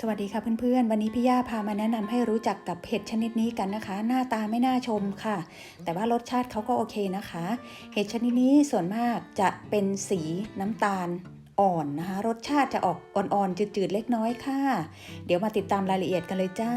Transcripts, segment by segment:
สวัสดีค่ะเพื่อนๆ วันนี้พี่ย่าพามาแนะนำให้รู้จักกับเห็ดชนิดนี้กันนะคะ หน้าตาไม่น่าชมค่ะ แต่ว่ารสชาติเขาก็โอเคนะคะ เห็ดชนิดนี้ส่วนมากจะเป็นสีน้ำตาลอ่อนนะคะ รสชาติจะออกอ่อนๆจืดๆเล็กน้อยค่ะ เดี๋ยวมาติดตามรายละเอียดกันเลยจ้า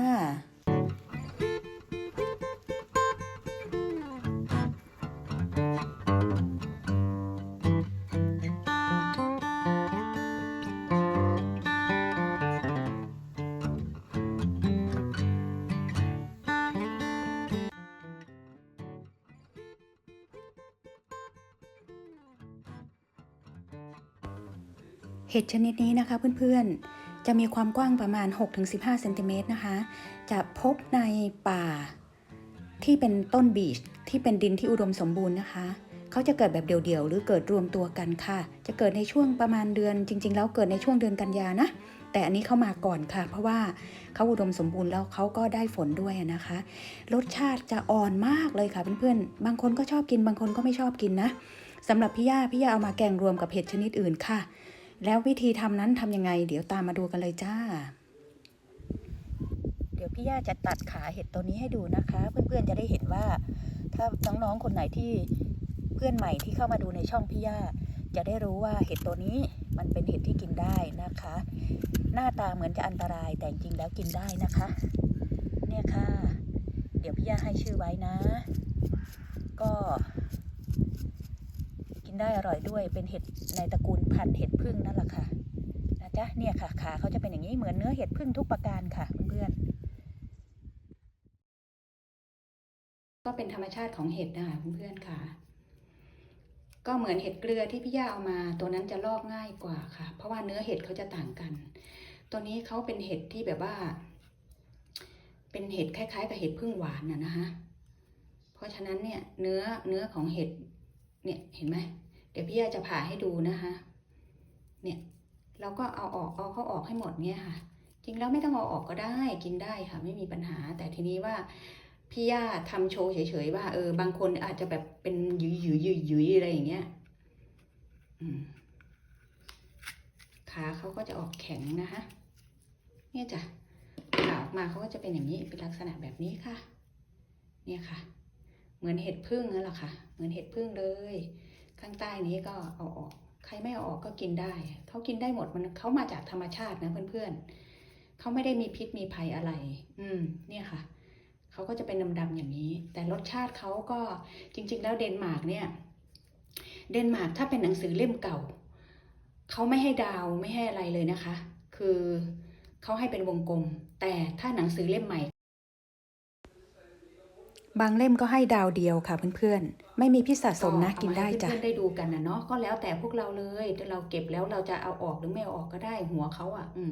เห็ดชนิดนี้นะคะเพื่อนๆ จะมีความกว้างประมาณ 6-15เซนติเมตรนะคะ จะพบในป่าที่เป็นต้นบีชที่เป็นดินที่อุดมสมบูรณ์นะคะเขาจะเกิดแบบเดี่ยวๆ หรือเกิดรวมตัวกันค่ะ จะเกิดในช่วงประมาณเดือน จริง ๆ แล้วเกิดในช่วงเดือนกันยานะ แต่อันนี้เข้ามาก่อนค่ะ เพราะว่าเขาอุดมสมบูรณ์แล้วเขาก็ได้ฝนด้วยนะคะ รสชาติจะอ่อนมากเลยค่ะเพื่อนๆ บางคนก็ชอบกินบางคนก็ไม่ชอบกินนะสำหรับพี่ย่าพี่ย่าเอามาแกงรวมกับเห็ดชนิดอื่นค่ะ แล้ววิธีทำนั้นทำยังไง เดี๋ยวตามมาดูกันเลยจ้า เดี๋ยวพี่ย่าจะตัดขาเห็ดตัวนี้ให้ดูนะคะ เพื่อนๆจะได้เห็นว่า ถ้าน้องๆคนไหนที่เพื่อนใหม่ที่เข้ามาดูในช่องพี่ย่าจะได้รู้ว่าเห็ดตัวนี้มันเป็นเห็ดที่กินได้นะคะ หน้าตาเหมือนจะอันตรายแต่จริงแล้วกินได้นะคะ เนี่ยค่ะ เดี๋ยวพี่ย่าให้ชื่อไว้นะ ก็ กินได้อร่อยด้วยเป็นเห็ดในตระกูลพันธุ์เห็ดพึ่งนั่นแหละค่ะนะจ๊ะเนี่ยค่ะขาเขาจะเป็นอย่างนี้เหมือนเนื้อเห็ดพึ่งทุกประการค่ะเพื่อนๆก็เป็นธรรมชาติของเห็ดนะคะเพื่อนๆค่ะ ก็เหมือนเห็ดเกลือที่พี่ย่าเอามา ตัวนั้นจะลอกง่ายกว่าค่ะ เพราะว่าเนื้อเห็ดเขาจะต่างกัน ตัวนี้เขาเป็นเห็ดที่แบบว่า เป็นเห็ดคล้ายๆ กับเห็ดพึ่งหวานน่ะนะคะเพราะฉะนั้นเนี่ยเนื้อเนื้อของเห็ดเนี่ยเห็นไหม เดี๋ยวพี่ยาจะผ่าให้ดูนะคะ เนี่ย เราก็เอาออกเอาเขาออกให้หมดเนี่ยค่ะ จริงแล้วไม่ต้องเอาออกก็ได้กินได้ค่ะ ไม่มีปัญหา แต่ทีนี้ว่าพี่ย่าทำโชว์เฉยๆว่าเออบางคนอาจจะแบบเป็นหยุยหยุยหยุยหยุยอะไรอย่างเงี้ยขาเขาก็จะออกแข็งนะคะ เนี่ยจ้ะผ่าออกมาเขาก็จะเป็นอย่างนี้เป็นลักษณะแบบนี้ค่ะ เนี่ยค่ะ เหมือนเห็ดพึ่งนั่นแหละค่ะ เหมือนเห็ดพึ่งเลย ข้างใต้นี้ก็เอาออก ใครไม่เอาออกก็กินได้ เขากินได้หมดมันเขามาจากธรรมชาตินะเพื่อนๆเขาไม่ได้มีพิษมีภัยอะไร อืม เนี่ยค่ะเขาก็จะเป็นดำๆอย่างนี้ แต่รสชาติเขาก็จริง ๆ แล้วเดนมาร์กเนี่ย เดนมาร์กถ้าเป็นหนังสือเล่มเก่าเขาไม่ให้ดาวไม่ให้อะไรเลยนะคะ คือเขาให้เป็นวงกลม แต่ถ้าหนังสือเล่มใหม่ บางเล่มก็ให้ดาวเดียวค่ะเพื่อนๆ ไม่มีพิษสะสมนะกินได้จ้ะเพื่อนๆได้ดูกันนะเนาะก็แล้วแต่พวกเราเลยถ้าเราเก็บแล้วเราจะเอาออกหรือไม่เอาออกก็ได้หัวเขาอะ อืม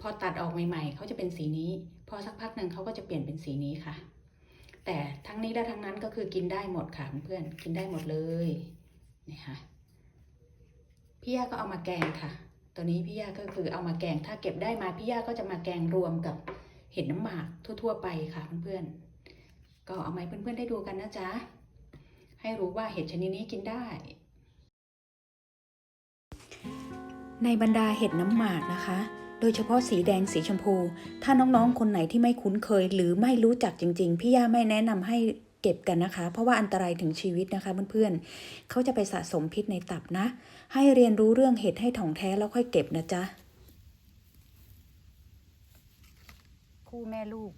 พอตัดออกใหม่ ๆเขาจะเป็นสีนี้ พอสักพักหนึ่งเขาก็จะเปลี่ยนเป็นสีนี้ค่ะ แต่ทั้งนี้และทั้งนั้นก็คือกินได้หมดค่ะเพื่อนๆกินได้หมดเลยนี่ค่ะพี่ย่าก็เอามาแกงค่ะ ตัวนี้พี่ย่าก็คือเอามาแกงถ้าเก็บได้มาพี่ย่าก็จะมาแกงรวมกับเห็ดน้ำหมากทั่ว ๆ ไปค่ะเพื่อนๆ ก็เอามาให้เพื่อนๆได้ดูกันนะจ๊ะ ให้รู้ว่าเห็ดชนิดนี้กินได้ ในบรรดาเห็ดน้ำหมากนะคะ โดยเฉพาะสีแดงสีชมพู ถ้าน้องๆ คนไหนที่ไม่คุ้นเคย หรือไม่รู้จักจริง ๆ พี่ย่าไม่แนะนำให้เก็บกันนะคะ เพราะว่าอันตรายถึงชีวิตนะคะเพื่อนๆ เขาจะไปสะสมพิษในตับนะ ให้เรียนรู้เรื่องเห็ดให้ถ่องแท้แล้วค่อยเก็บนะจ๊ะ คู่แม่ลูก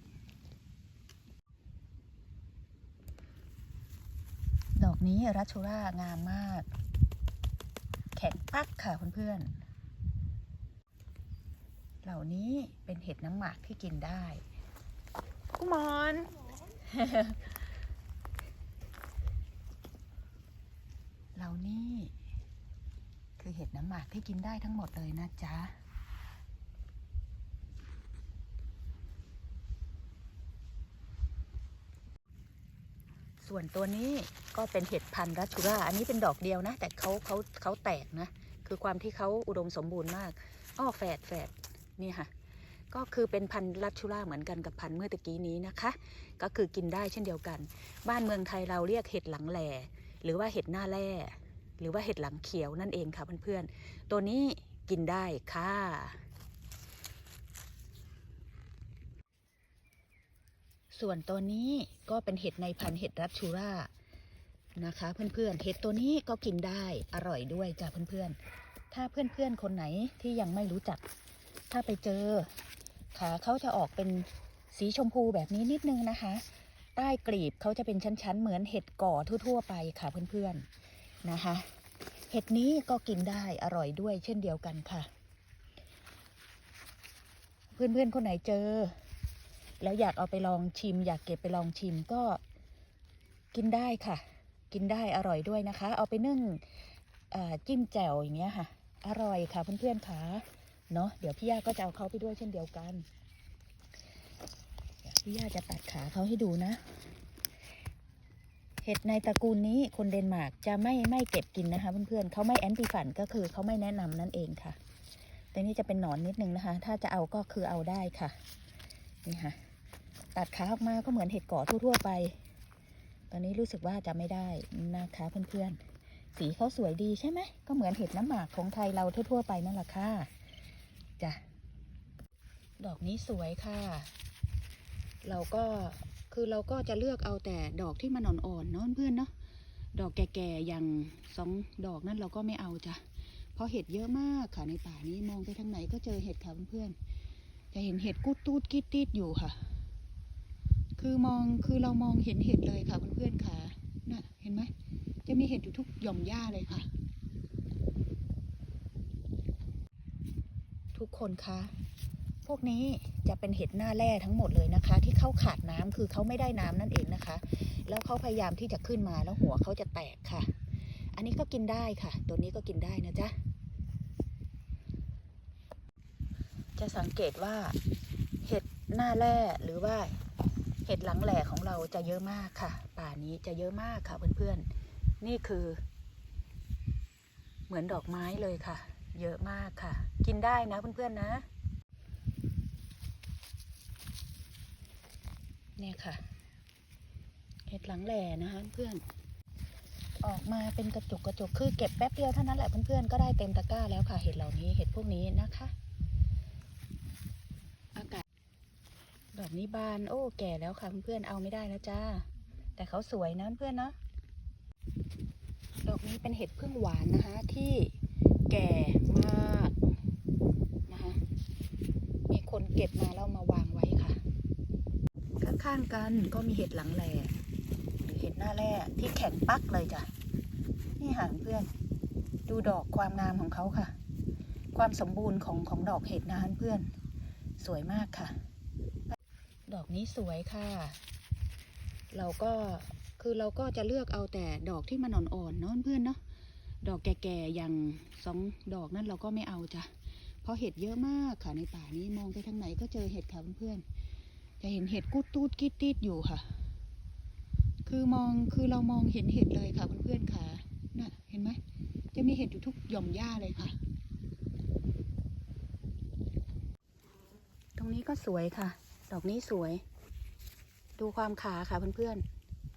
ดอกนี้รัชชูร่างามมาก แข็งปักค่ะเพื่อนๆ เหล่านี้เป็นเห็ดน้ำหมากที่กินได้กุมอนเหล่านี้คือเห็ดน้ำหมากที่กินได้ทั้งหมดเลยนะจ๊ะ ส่วนตัวนี้ก็เป็นเห็ดพันธุ์รัชชูราอันนี้เป็นดอกเดียวนะ แต่เขาเขาเขาแตกนะ คือความที่เขาอุดมสมบูรณ์มากอ้อแฝดแฝดนี่ค่ะ ก็คือเป็นพันธุ์รัชชูราเหมือนกันกับพันธุ์เมื่อตะกี้นี้นะคะ ก็คือกินได้เช่นเดียวกัน บ้านเมืองไทยเราเรียกเห็ดหลังแหล่หรือว่าเห็ดหน้าแร่หรือว่าเห็ดหลังเขียวนั่นเองค่ะเพื่อนๆตัวนี้กินได้ค่ะ ส่วนตัวนี้ก็เป็นเห็ดในพันเห็ดรัชชูรานะคะ เพื่อนๆเห็ดตัวนี้ก็กินได้อร่อยด้วยจ้ะเพื่อนๆ ถ้าเพื่อนๆคนไหนที่ยังไม่รู้จัก ถ้าไปเจอขาเขาจะออกเป็นสีชมพูแบบนี้นิดนึงนะคะ ใต้กลีบเขาจะเป็นชั้นๆ เหมือนเห็ดก่อทั่วๆ ไปค่ะเพื่อนๆนะคะ เห็ดนี้ก็กินได้อร่อยด้วยเช่นเดียวกันค่ะ เพื่อนๆคนไหนเจอ แล้วอยากเอาไปลองชิม อยากเก็บไปลองชิมก็กินได้ค่ะ กินได้อร่อยด้วยนะคะ เอาไปนึ่งจิ้มแจ่วอย่างเงี้ยค่ะ อร่อยค่ะเพื่อนๆค่ะเนาะเดี๋ยวพี่ย่าก็จะเอาเขาไปด้วยเช่นเดียวกันพี่ย่าจะตัดขาเขาให้ดูนะ เห็ดในตระกูลนี้คนเดนมาร์กจะไม่ไม่เก็บกินนะคะเพื่อนๆเขาไม่แอนติฟันก็คือเขาไม่แนะนำนั่นเองค่ะแต่นี่จะเป็นหนอนนิดนึงนะคะ ถ้าจะเอาก็คือเอาได้ค่ะ นี่ค่ะ ตัดขาออกมาก็เหมือนเห็ดกาะทั่วๆไป ตอนนี้รู้สึกว่าจะไม่ได้นะคะเพื่อนๆ สีเขาสวยดีใช่ไหม ก็เหมือนเห็ดน้ำหมากของไทยเราทั่วๆไปนั่นแหละค่ะจ้ะดอกนี้สวยค่ะ เราก็คือเราก็จะเลือกเอาแต่ดอกที่มันอ่อนๆเนาะเพื่อนเนาะ ดอกแก่ๆอย่างสองดอกนั้นเราก็ไม่เอาจ้ะ เพราะเห็ดเยอะมากค่ะในป่านี้มองไปทางไหนก็เจอเห็ดค่ะเพื่อนๆ จะเห็นเห็ดกุดตูดกิดติดอยู่ค่ะ คือมองคือเรามองเห็นเห็ดเลยค่ะเพื่อนๆค่ะน่ะเห็นไหมจะมีเห็ดอยู่ทุกหย่อมหญ้าเลยค่ะ ทุกคนคะพวกนี้จะเป็นเห็ดหน้าแร่ทั้งหมดเลยนะคะ ที่เขาขาดน้ำคือเขาไม่ได้น้ำนั่นเองนะคะ แล้วเขาพยายามที่จะขึ้นมาแล้วหัวเขาจะแตกค่ะ อันนี้ก็กินได้ค่ะ ตัวนี้ก็กินได้นะจ๊ะจะสังเกตว่าเห็ดหน้าแร่หรือว่า เห็ดหลังแหล่ของเราจะเยอะมากค่ะ ป่านี้จะเยอะมากค่ะเพื่อนๆ นี่คือ เหมือนดอกไม้เลยค่ะ เยอะมากค่ะ กินได้นะเพื่อนๆนะ เนี่ยค่ะ เห็ดหลังแหล่นะคะเพื่อน ออกมาเป็นกระจุกกระจุกคือเก็บแป๊บเดียวเท่านั้นแหละเพื่อนๆ ก็ได้เต็มตะกร้าแล้วค่ะ เห็ดเหล่านี้ เห็ดพวกนี้นะคะ อากาศ ดอกนี้บาน โอ้ แก่แล้วค่ะเพื่อนๆเอาไม่ได้นะจ้า แต่เขาสวยนะเพื่อนเนาะดอกนี้เป็นเห็ดพึ่งหวานนะคะ ที่แก่มากนะคะมีคนเก็บมาแล้วมาวางไว้ค่ะ ข้างๆกันก็มีเห็ดหลังแหล่หรือเห็ดหน้าแร่ที่แข็งปักเลยจ้ะนี่ค่ะเพื่อน ดูดอกความงามของเขาค่ะ ความสมบูรณ์ของของดอกเห็ดนะเพื่อน สวยมากค่ะ ดอกนี้สวยค่ะ เราก็คือเราก็จะเลือกเอาแต่ดอกที่มันอ่อนๆเนาะเพื่อนเนาะดอกแก่ๆอย่างสองดอกนั้นเราก็ไม่เอาจ้ะเพราะเห็ดเยอะมากค่ะในป่านี้มองไปทางไหนก็เจอเห็ดค่ะเพื่อนๆจะเห็นเห็ดกุดตูดกิดติดอยู่ค่ะ คือมองคือเรามองเห็นเห็ดเลยค่ะเพื่อนๆค่ะน่ะเห็นไหมจะมีเห็ดอยู่ทุกหย่อมหญ้าเลยค่ะ ตรงนี้ก็สวยค่ะ ดอกนี้สวย ดูความขาค่ะเพื่อน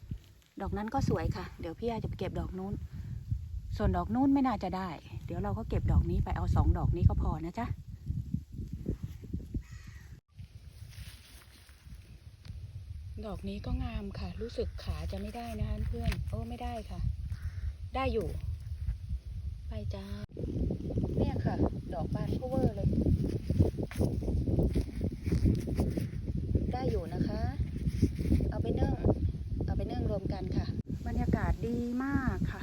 ๆ ดอกนั้นก็สวยค่ะ เดี๋ยวพี่อาจะไปเก็บดอกนู้น ส่วนดอกนู้นไม่น่าจะได้ เดี๋ยวเราก็เก็บดอกนี้ไปเอาสองดอกนี้ก็พอนะจ๊ะดอกนี้ก็งามค่ะ รู้สึกขาจะไม่ได้นะคะเพื่อน โอ้ไม่ได้ค่ะ ได้อยู่ ไปจ้า เนี่ยค่ะ ดอกบานพาวเวอร์เลย ได้อยู่นะคะ เอาไปนึ่ง เอาไปนึ่งรวมกันค่ะ บรรยากาศดีมากค่ะ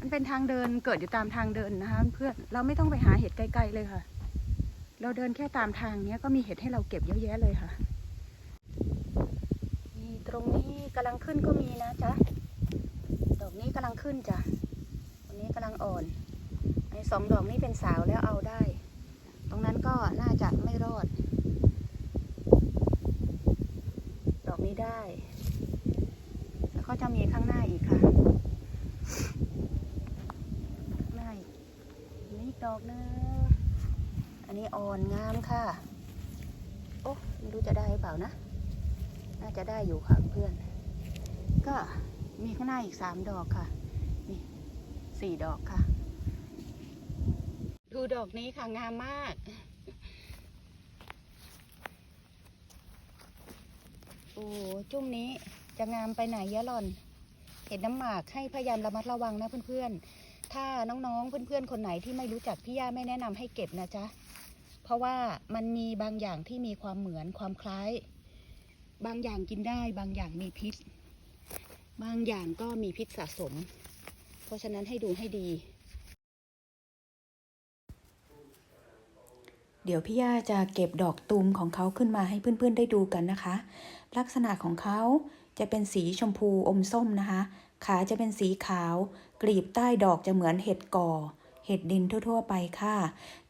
มันเป็นทางเดินเกิดอยู่ตามทางเดินนะคะเพื่อน เราไม่ต้องไปหาเห็ดไกลๆเลยค่ะ เราเดินแค่ตามทางเนี้ยก็มีเห็ดให้เราเก็บเยอะแยะเลยค่ะ นี่ตรงนี้กำลังขึ้นก็มีนะจ๊ะ ดอกนี้กำลังขึ้นจ้ะตรงนี้กำลังอ่อนไอ้สองดอกนี้เป็นสาวแล้วเอาได้ ตรงนั้นก็น่าจะไม่รอด ดอกนี้ ได้ แล้วก็จะมีข้างหน้าอีกค่ะหน้านี่ดอกหนึงอันนี้อ่อนงามค่ะ โอ้ไม่รู้จะได้หรือเปล่านะ น่าจะได้อยู่ค่ะเพื่อน ก็มีข้างหน้าอีกสามดอกค่ะ นี่สี่ดอกค่ะ ดูดอกนี้ค่ะงามมาก โอ้จุ่มนี้จะงามไปไหนยะหล่อน เห็ดน้ำหมากให้พยายามระมัดระวังนะเพื่อนๆ ถ้าน้องๆเพื่อนๆคนไหนที่ไม่รู้จักพี่ย่าไม่แนะนำให้เก็บนะจ๊ะ เพราะว่ามันมีบางอย่างที่มีความเหมือนความคล้าย บางอย่างกินได้บางอย่างมีพิษ บางอย่างก็มีพิษสะสม เพราะฉะนั้นให้ดูให้ดี เดี๋ยวพี่ย่าจะเก็บดอกตูมของเขาขึ้นมาให้เพื่อนๆได้ดูกันนะคะ ลักษณะของเขาจะเป็นสีชมพูอมส้มนะคะ ขาจะเป็นสีขาว กลีบใต้ดอกจะเหมือนเห็ดก่อ เห็ดดินทั่ว ๆ ไปค่ะ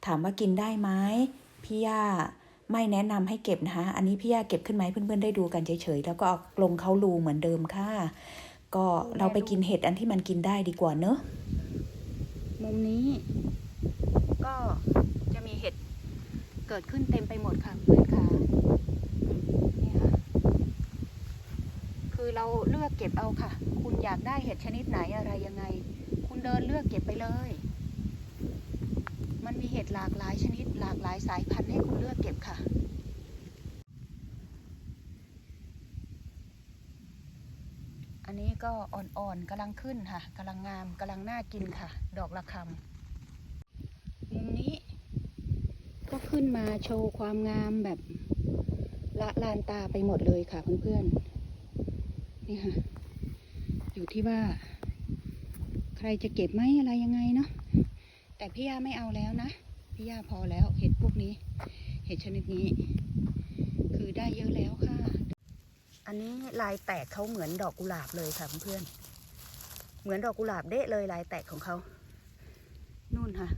ถามว่ากินได้ไหมพี่ย่าไม่แนะนำให้เก็บนะคะ อันนี้พี่ย่าเก็บขึ้นมาให้เพื่อนๆได้ดูกันเฉยๆ แล้วก็เอาลงเขารูเหมือนเดิมค่ะ ก็เราไปกินเห็ดอันที่มันกินได้ดีกว่าเนอะมุมนี้ ก็จะมีเห็ดเกิดขึ้นเต็มไปหมดค่ะเพื่อนค่ะ คือเราเลือกเก็บเอาค่ะ คุณอยากได้เห็ดชนิดไหนอะไรยังไง คุณเดินเลือกเก็บไปเลย มันมีเห็ดหลากหลายชนิด หลากหลายสายพันธุ์ให้คุณเลือกเก็บค่ะอันนี้ก็อ่อนๆกำลังขึ้นค่ะกำลังงามกำลังน่ากินค่ะ ดอกระคำมุมนี้ ก็ขึ้นมาโชว์ความงามแบบละลานตาไปหมดเลยค่ะเพื่อนๆ นี่ค่ะ อยู่ที่ว่า ใครจะเก็บไหมอะไรยังไงเนาะแต่พี่ย่าไม่เอาแล้วนะพี่ย่าพอแล้วเห็ดพวกนี้ เห็ดชนิดนี้ คือได้เยอะแล้วค่ะ อันนี้ลายแตกเขาเหมือนดอกกุหลาบเลยค่ะเพื่อนเหมือนดอกกุหลาบเดะเลยลายแตกของเขานู่นค่ะ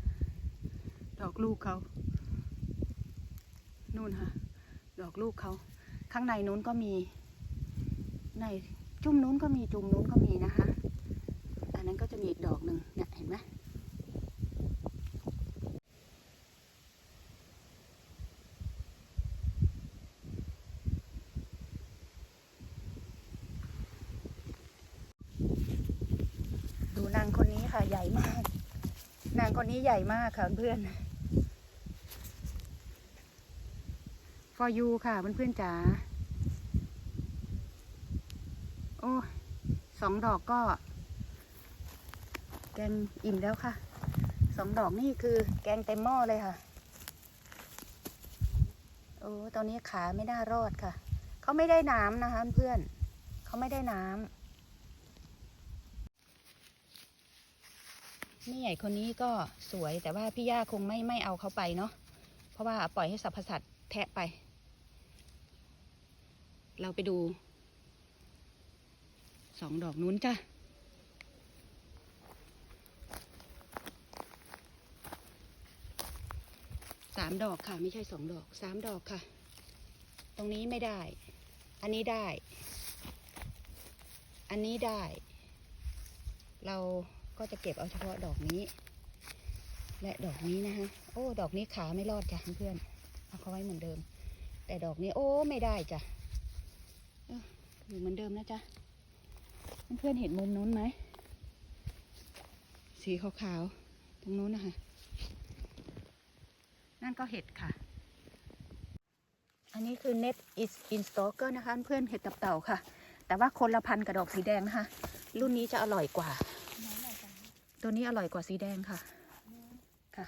ดอกลูกเขานู่นค่ะ ดอกลูกเขา ข้างในนู้นก็มีใน จุ่มนู้นก็มีจุ่มนู้นก็มีนะคะ อันนั้นก็จะมีอีกดอกหนึ่งเนี่ยเห็นไหมดูนางคนนี้ค่ะใหญ่มาก นางคนนี้ใหญ่มากค่ะเพื่อน for you ค่ะเพื่อนๆจ๋า โอ้ สองดอกก็ แกงอิ่มแล้วค่ะสองดอกนี่คือแกงเต็มหม้อเลยค่ะ โอ้ตอนนี้ขาไม่น่ารอดค่ะ เขาไม่ได้น้ำนะคะเพื่อน เขาไม่ได้น้ำนี่ใหญ่คนนี้ก็สวยแต่ว่าพี่ย่าคงไม่ไม่เอาเขาไปเนาะ เพราะว่าปล่อยให้สัพพสัตว์แทะไป เราไปดู สองดอกนู้นจ้ะสามดอกค่ะ ไม่ใช่สองดอกสามดอกค่ะ ตรงนี้ไม่ได้ อันนี้ได้ อันนี้ได้ เราก็จะเก็บเอาเฉพาะดอกนี้ และดอกนี้นะคะโอ้ ดอกนี้ขาไม่รอดจ้ะเพื่อนเอาเขาไว้เหมือนเดิม แต่ดอกนี้ โอ้ ไม่ได้จ้ะเอ้ออยู่เหมือนเดิมนะจ๊ะ เพื่อนเห็นมุมนู้นไหม สีขาวๆ ตรงนู้นนะคะ นั่นก็เห็ดค่ะ อันนี้คือ net is in stalker นะคะ เพื่อนเห็ดตับเต่าค่ะ แต่ว่าคนละพันกับดอกสีแดงนะคะ รุ่นนี้จะอร่อยกว่า ตัวนี้อร่อยกว่าสีแดงค่ะ ค่ะ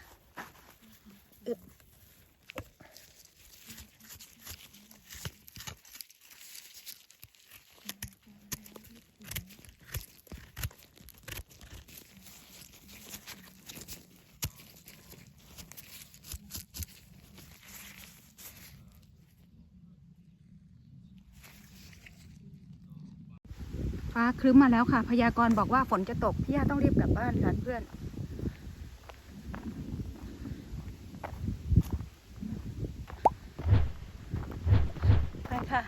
ฟ้าครึ้มมาแล้วค่ะ พยากรณ์บอกว่าฝนจะตก พี่ยาต้องรีบกลับบ้านค่ะเพื่อน ไปค่ะ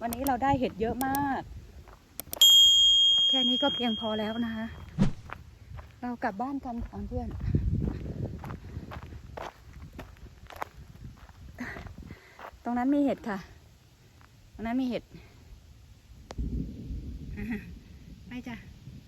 วันนี้เราได้เห็ดเยอะมาก แค่นี้ก็เพียงพอแล้วนะคะ เรากลับบ้านกันค่ะเพื่อน ตรงนั้นมีเห็ดค่ะ ตรงนั้นมีเห็ด